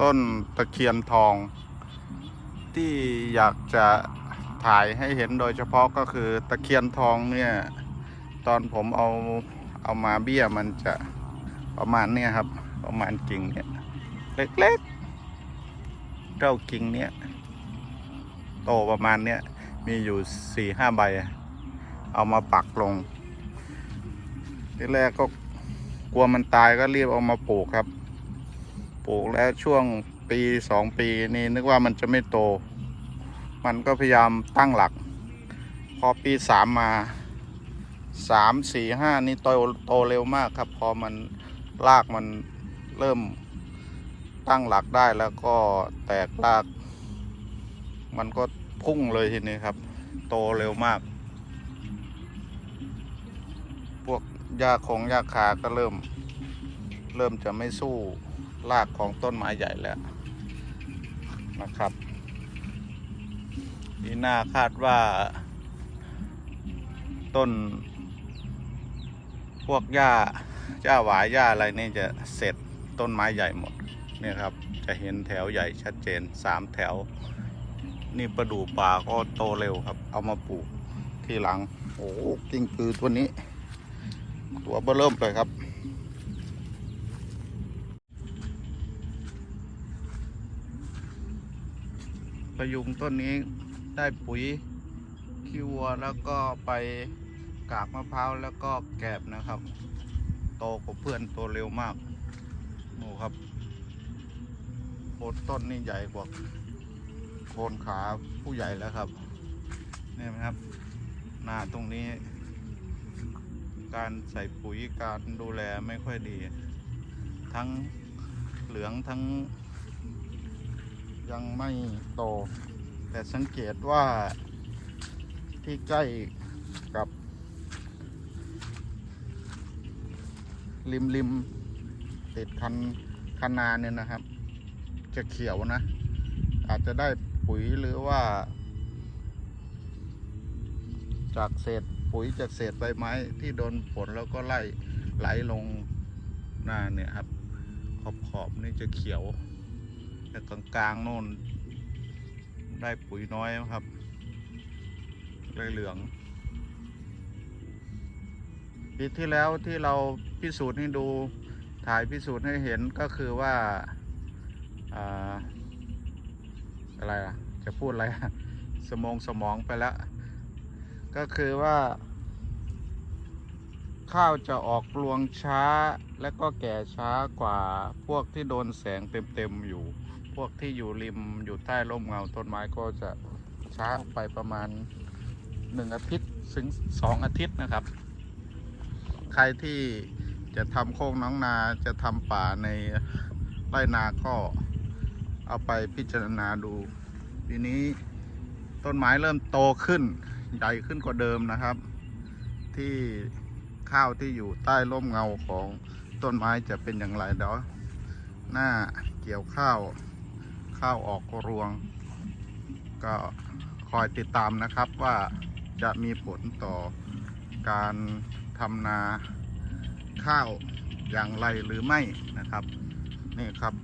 ต้นตะเคียนทอง ที่อยากจะถ่ายให้เห็นโดยเฉพาะก็คือตะเคียนทองเนี่ย ตอนผมเอาเอามาเบี้ยมันจะประมาณเนี้ยครับ ประมาณกิ่งเนี่ย เล็กๆเท่ากิ่งเนี้ยโตประมาณเนี้ยมีอยู่สี่ห้าใบ เอามาปักลงที่แรกก็กลัวมันตายก็รีบเอามาปลูกครับ ลูกแล้วช่วงปีสองปีนี่นึกว่ามันจะไม่โต มันก็พยายามตั้งหลัก พอปีสามมาสามสี่ห้านี่โตโตเร็วมากครับ พอมันรากมันเริ่มตั้งหลักได้แล้วก็แตกราก มันก็พุ่งเลยทีนี้ครับ โตเร็วมาก พวกหญ้าของหญ้าคาก็เริ่ม เริ่มจะไม่สู้ รากของต้นไม้ใหญ่แล้วนะครับปีหน้าคาดว่า ต้น พวกหญ้าหญ้าหวายหญ้าอะไรนี่จะเสร็จต้นไม้ใหญ่หมดเนี่ยครับ จะเห็นแถวใหญ่ชัดเจนสามแถว นี่ประดู่ป่าก็โตเร็วครับ เอามาปลูกทีหลัง โอ้กิ้งกือตัวนี้ ตัวเบ้อเริ่มเลยครับ ประยุงต้นนี้ได้ปุ๋ยขี้วัวแล้วก็ไปกากมะพร้าวแล้วก็แกบนะครับ โตกว่าเพื่อนโตเร็วมากโอ้ครับโคนต้นนี่ใหญ่กว่าโคนขาผู้ใหญ่แล้วครับเนี่ยไหมครับ หน้าตรงนี้ การใส่ปุ๋ยการดูแลไม่ค่อยดี ทั้งเหลืองทั้ง ยังไม่โต แต่สังเกตว่าที่ใกล้กับ ริมริมติดคันคันนาเนี่ยนะครับ จะเขียวนะ อาจจะได้ปุ๋ยหรือว่า จากเศษปุ๋ยจากเศษใบไม้ที่โดนฝนแล้วก็ไล่ไหลลงหน้าเนี่ยครับ ขอบขอบนี่จะเขียว แต่กลางกลางๆโน่น ได้ปุ๋ยน้อยครับเลยเหลือง ปีที่แล้วที่เราพิสูจน์ให้ดูถ่ายพิสูจน์ให้เห็นก็คือว่าอะไรอะ จะพูดอะไร สมองสมองไปแล้ว ก็คือว่า ข้าวจะออกรวงช้าและก็แก่ช้ากว่าพวกที่โดนแสงเต็ม ๆ อยู่ วกที่อยู่ริมอยู่ใต้ร่มเงาต้นไม้ก็จะช้าไปประมาณหนึ่งอาทิตย์ถึงสองอาทิตย์นะครับ ใครที่จะทำโคกน้องนาจะทำป่าในไร่นาก็เอาไปพิจารณาดูทีนี้ต้นไม้เริ่มโตขึ้น ใหญ่ขึ้นกว่าเดิมนะครับ ที่ข้าวที่อยู่ใต้ร่มเงาของต้นไม้จะเป็นอย่างไรเดี๋ยวหน้าเกี่ยวข้าว ข้าวออกรวง ก็คอยติดตามนะครับว่าจะมีผลต่อการทำนาข้าวอย่างไรหรือไม่นะครับ นี่ครับ